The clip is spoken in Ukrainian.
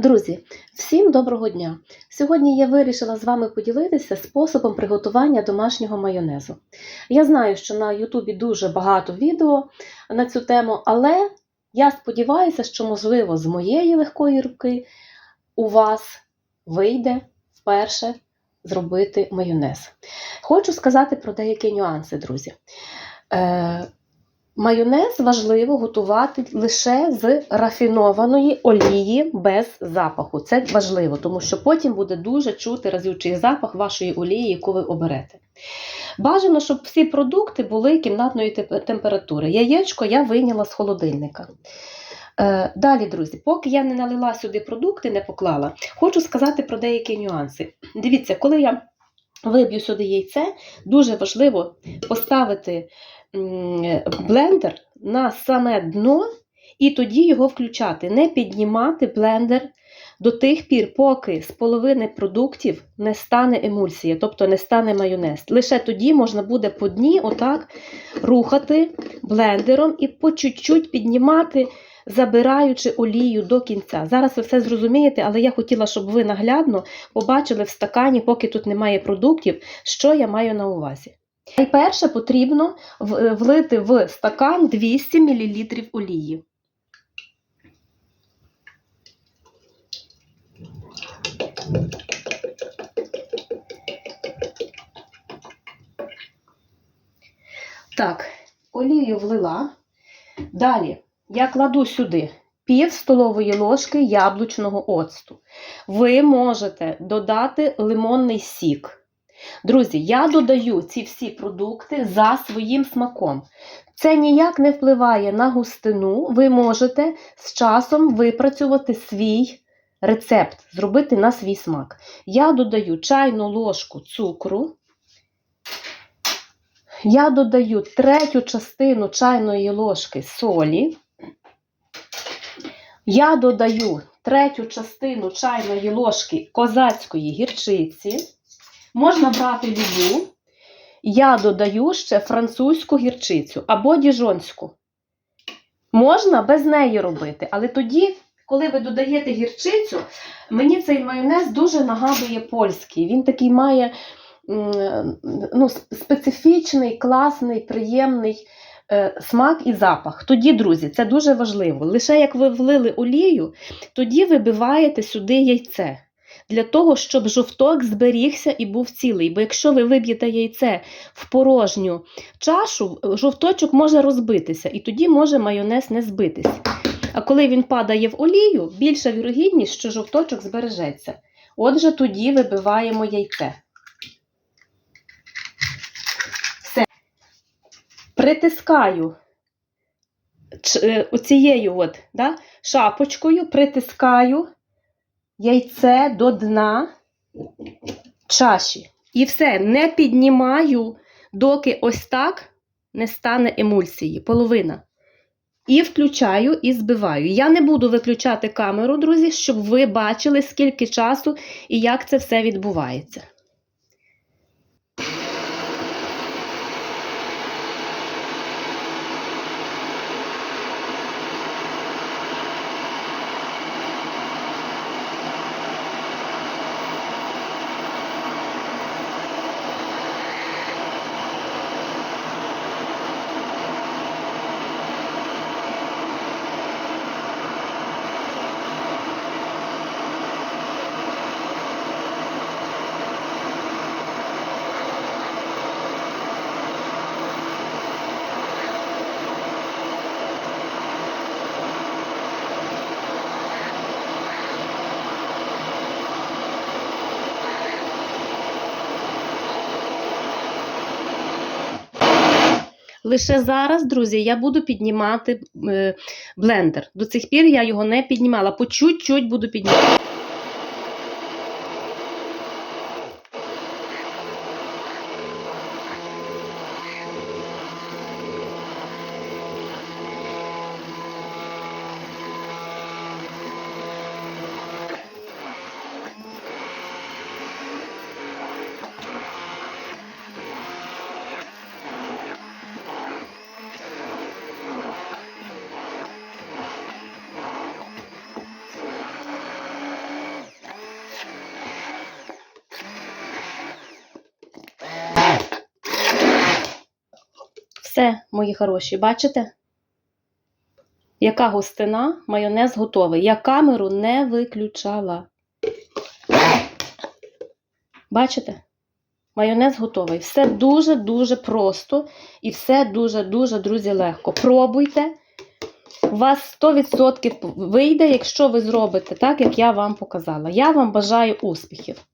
Друзі, всім доброго дня! Сьогодні я вирішила з вами поділитися способом приготування домашнього майонезу. Я знаю, що на Ютубі дуже багато відео на цю тему, але я сподіваюся, що, можливо, з моєї легкої руки у вас вийде вперше зробити майонез. Хочу сказати про деякі нюанси, друзі. Майонез важливо готувати лише з рафінованої олії без запаху. Це важливо, тому що потім буде дуже чути разючий запах вашої олії, яку ви оберете. Бажано, щоб всі продукти були кімнатної температури. Яєчко я вийняла з холодильника. Е, Далі, друзі, поки я не налила сюди продукти, не поклала, хочу сказати про деякі нюанси. Дивіться, коли я виб'ю сюди яйце, дуже важливо поставити блендер на саме дно і тоді його включати. Не піднімати блендер до тих пір, поки з половини продуктів не стане емульсія, тобто не стане майонез. Лише тоді можна буде по дні отак рухати блендером і по чуть-чуть піднімати, забираючи олію до кінця. Зараз ви все зрозумієте, але я хотіла, щоб ви наглядно побачили в стакані, поки тут немає продуктів, що я маю на увазі. Найперше потрібно влити в стакан 200 мл олії. Так, олію влила. Далі я кладу сюди пів столової ложки яблучного оцту. Ви можете додати лимонний сік. Друзі, я додаю ці всі продукти за своїм смаком. Це ніяк не впливає на густину. Ви можете з часом випрацювати свій рецепт, зробити на свій смак. Я додаю чайну ложку цукру. Я додаю третю частину чайної ложки солі. Я додаю третю частину чайної ложки козацької гірчиці. Можна брати любу. Я додаю ще французьку гірчицю або діжонську. Можна без неї робити, але тоді, коли ви додаєте гірчицю, мені цей майонез дуже нагадує польський. Він такий має ну, специфічний, класний, приємний е, смак і запах. Тоді, друзі, це дуже важливо. Лише як ви влили олію, тоді вибиваєте сюди яйце. Для того, щоб жовток зберігся і був цілий. Бо якщо ви виб'єте яйце в порожню чашу, жовточок може розбитися, і тоді може майонез не збитись. А коли він падає в олію, більша вірогідність, що жовточок збережеться. Отже, тоді вибиваємо яйце. Все. Притискаю е, оцією от, да, шапочкою, притискаю яйце до дна чаші. І все, не піднімаю, доки ось так не стане емульсії, половина. І включаю і збиваю. Я не буду виключати камеру, друзі, щоб ви бачили, скільки часу і як це все відбувається. Лише зараз, друзі, я буду піднімати е, блендер. До цих пір я його не піднімала. По чуть-чуть буду піднімати. Все, мої хороші, бачите? Яка густина, майонез готовий. Я камеру не виключала. Бачите? Майонез готовий. Все дуже-дуже просто і все дуже-дуже, друзі, легко. Пробуйте. У вас 100% вийде, якщо ви зробите так, як я вам показала. Я вам бажаю успіхів.